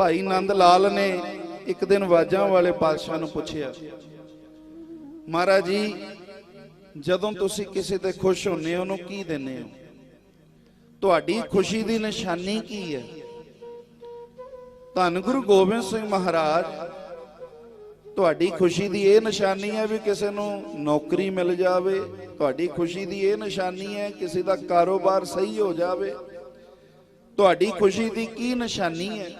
ਭਾਈ ਨੰਦ ਲਾਲ ਨੇ ਇੱਕ ਦਿਨ ਵਾਜਾਂ ਵਾਲੇ ਪਾਤਸ਼ਾਹ ਨੂੰ ਪੁੱਛਿਆ, ਮਹਾਰਾਜ ਜੀ, ਜਦੋਂ ਤੁਸੀਂ ਕਿਸੇ ਤੇ ਖੁਸ਼ ਹੁੰਨੇ ਹੋ, ਉਹਨੂੰ ਕੀ ਦਿੰਦੇ ਹੋ? ਤੁਹਾਡੀ ਖੁਸ਼ੀ ਦੀ ਨਿਸ਼ਾਨੀ ਕੀ ਹੈ? ਧੰਨ ਗੁਰੂ ਗੋਬਿੰਦ ਸਿੰਘ ਮਹਾਰਾਜ, ਤੁਹਾਡੀ ਖੁਸ਼ੀ ਦੀ ਇਹ ਨਿਸ਼ਾਨੀ ਹੈ ਵੀ ਕਿਸੇ ਨੂੰ ਨੌਕਰੀ ਮਿਲ ਜਾਵੇ। ਤੁਹਾਡੀ ਖੁਸ਼ੀ ਦੀ ਇਹ ਨਿਸ਼ਾਨੀ ਹੈ, ਕਿਸੇ ਦਾ ਕਾਰੋਬਾਰ ਸਹੀ ਹੋ ਜਾਵੇ। ਤੁਹਾਡੀ ਖੁਸ਼ੀ ਦੀ ਕੀ ਨਿਸ਼ਾਨੀ ਹੈ?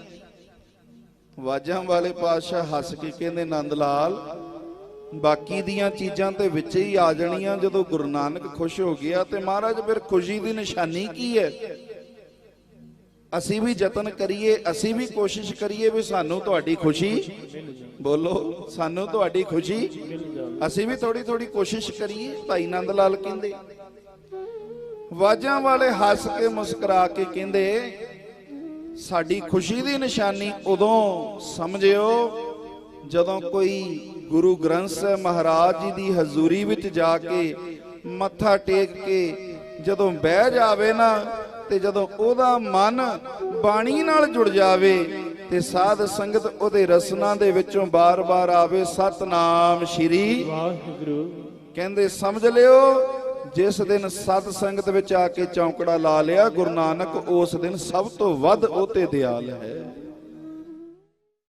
ਵਾਜਾਂ ਵਾਲੇ ਪਾਤਸ਼ਾਹ ਹੱਸ ਕੇ ਕਹਿੰਦੇ, ਨੰਦ ਲਾਲ, ਬਾਕੀ ਦੀਆਂ ਚੀਜ਼ਾਂ ਤੇ ਵਿੱਚ ਹੀ ਆ ਜਾਣੀਆਂ ਜਦੋਂ ਗੁਰੂ ਨਾਨਕ ਖੁਸ਼ ਹੋ ਗਿਆ ਤੇ ਮਹਾਰਾਜ ਫਿਰ ਖੁਸ਼ੀ ਦੀ ਨਿਸ਼ਾਨੀ ਕੀ ਹੈ? ਅਸੀਂ ਵੀ ਯਤਨ ਕਰੀਏ, ਅਸੀਂ ਵੀ ਕੋਸ਼ਿਸ਼ ਕਰੀਏ ਵੀ ਸਾਨੂੰ ਤੁਹਾਡੀ ਖੁਸ਼ੀ ਬੋਲੋ, ਸਾਨੂੰ ਤੁਹਾਡੀ ਖੁਸ਼ੀ ਅਸੀਂ ਵੀ ਥੋੜੀ ਥੋੜੀ ਕੋਸ਼ਿਸ਼ ਕਰੀਏ, ਭਾਈ ਨੰਦ ਲਾਲ ਕਹਿੰਦੇ। ਵਾਜਾਂ ਵਾਲੇ ਹੱਸ ਕੇ ਮੁਸਕਰਾ ਕੇ ਕਹਿੰਦੇ ਸਾਡੀ ਖੁਸ਼ੀ ਦੀ ਨਿਸ਼ਾਨੀ ਉਦੋਂ ਸਮਝਿਓ ਜਦੋਂ ਕੋਈ ਗੁਰੂ ਗ੍ਰੰਥ ਸਾਹਿਬ ਮਹਾਰਾਜ ਜੀ ਦੀ ਹਜ਼ੂਰੀ ਵਿੱਚ ਜਾ ਕੇ ਮੱਥਾ ਟੇਕ ਕੇ ਜਦੋਂ ਬਹਿ ਜਾਵੇ ਨਾ ਤੇ ਜਦੋਂ ਉਹਦਾ ਮਨ ਬਾਣੀ ਨਾਲ ਜੁੜ ਜਾਵੇ ਤੇ ਸਾਧ ਸੰਗਤ ਉਹਦੇ ਰਸਨਾ ਦੇ ਵਿੱਚੋਂ ਬਾਰ-ਬਾਰ ਆਵੇ ਸਤਨਾਮ ਸ਼੍ਰੀ ਵਾਹਿਗੁਰੂ। ਕਹਿੰਦੇ ਸਮਝ ਲਿਓ ਜਿਸ ਦਿਨ ਸਤ ਸੰਗਤ ਵਿੱਚ ਆ ਕੇ ਚੌਂਕੜਾ ਲਾ ਲਿਆ, ਗੁਰੂ ਨਾਨਕ ਉਸ ਦਿਨ ਸਭ ਤੋਂ ਵੱਧ ਉਹ ਤੇ ਦਿਆਲ ਹੈ।